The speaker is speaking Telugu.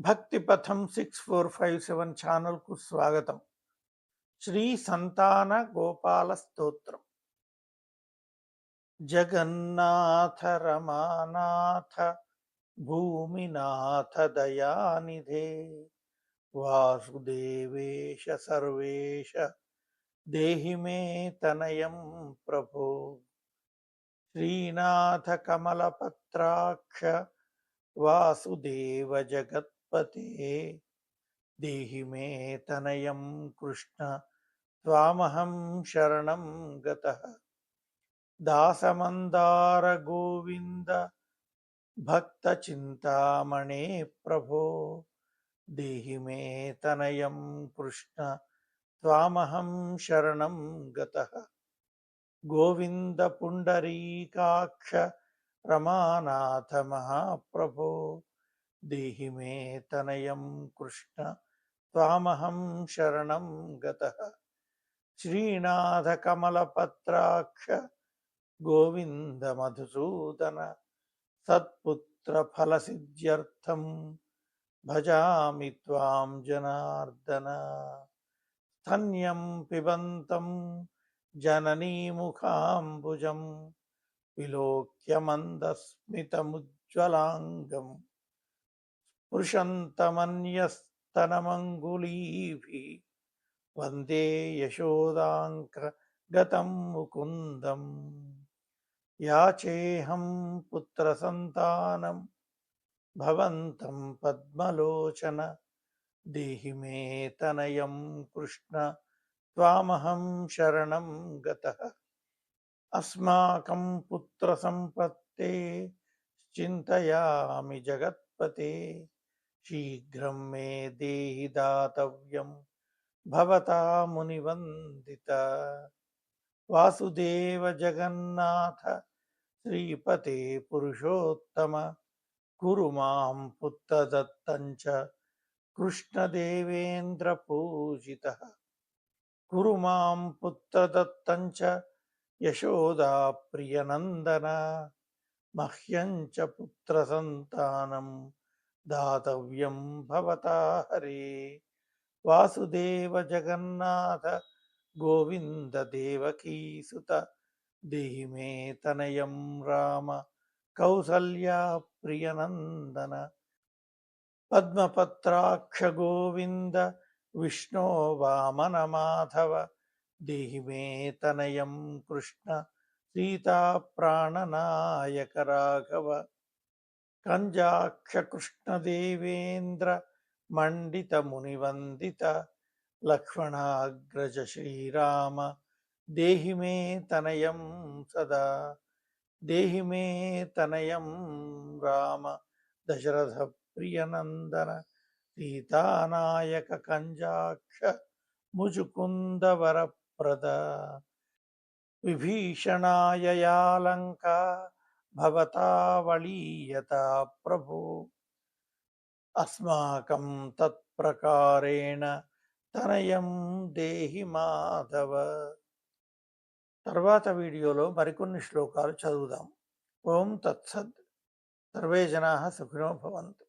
భక్తి పథం సిక్స్ ఫోర్ ఫైవ్ సెవెన్ ఛానల్కు స్వాగతం. శ్రీ సంతాన గోపాల స్తోత్రం. జగన్నాథ రమానాథ భూమినాథ దయానిధే. వాసుదేవేశ సర్వేశ దేహి మే తనయం ప్రభో. శ్రీనాథ కమలపత్రాక్ష వాసుదేవ జగత్ జగత్పతే దేహి మే తనయం కృష్ణ త్వామహం శరణం గత దాసమందార గోవింద భక్త చింతామణే ప్రభో దేహి మే తనయం కృష్ణ త్వామహం శరణం గత గోవింద పుండరీకాక్ష రమానాథ మహాప్రభో దేహి మే తనయం కృష్ణ త్వామహం శరణం గత శ్రీనాథ కమలపత్రాక్ష గోవింద మధుసూదన సత్పుత్ర ఫలసిద్ధ్యర్థం భజామి త్వాం జనార్దన స్తన్యం పిబంతం వృషంతమన్యస్తనమంగుళీభి వందే యశోదాంకగతం ముకుందం. యాచేహం పుత్రసంతానం భవంతం పద్మలోచన. దేహి మే తనయం కృష్ణ త్వామహం శరణం గత. అస్మాకం పుత్రసంపత్తే చింతయామి జగత్పతే. शीघ्रं मे देहि दातव्यं भवता मुनिवन्दित वासुदेव जगन्नाथ श्रीपते पुरुषोत्तम कुरु मां पुत्रदत्तं च कृष्णदेवेन्द्रपूजितः कुरु मां पुत्रदत्तं च यशोदाप्रियनन्दन मह्यं च पुत्रसन्तानम् దాతవ్యం భవతా హరే. వాసుదేవ జగన్నాథ గోవింద దేవకీసుత దేహి మే తనయం రామ కౌసల్యా ప్రియనందన. పద్మపత్రాక్ష గోవింద విష్ణో వామన మాధవ దేహి మే తనయం కృష్ణ సీతా ప్రాణనాయక రాఘవ కృష్ణదేవేంద్ర మండిత మునివందిత లక్ష్మణాగ్రజ శ్రీరామ దేహి మే తనయం సదా దేహి మే తనయం రామ దశరథ ప్రియనందన సీతానాయక కంజాక్ష ముజుకుందవరప్రద ప్రద భవతావళీయత ప్రభు అస్మాకం తత్ప్రకారేణ తనయం దేహి మాధవ తర్వాత వీడియోలో మరికొన్ని శ్లోకాలు చదువుదాం। ఓం తత్సద్ సర్వే జనా సుఖినో భవంతు।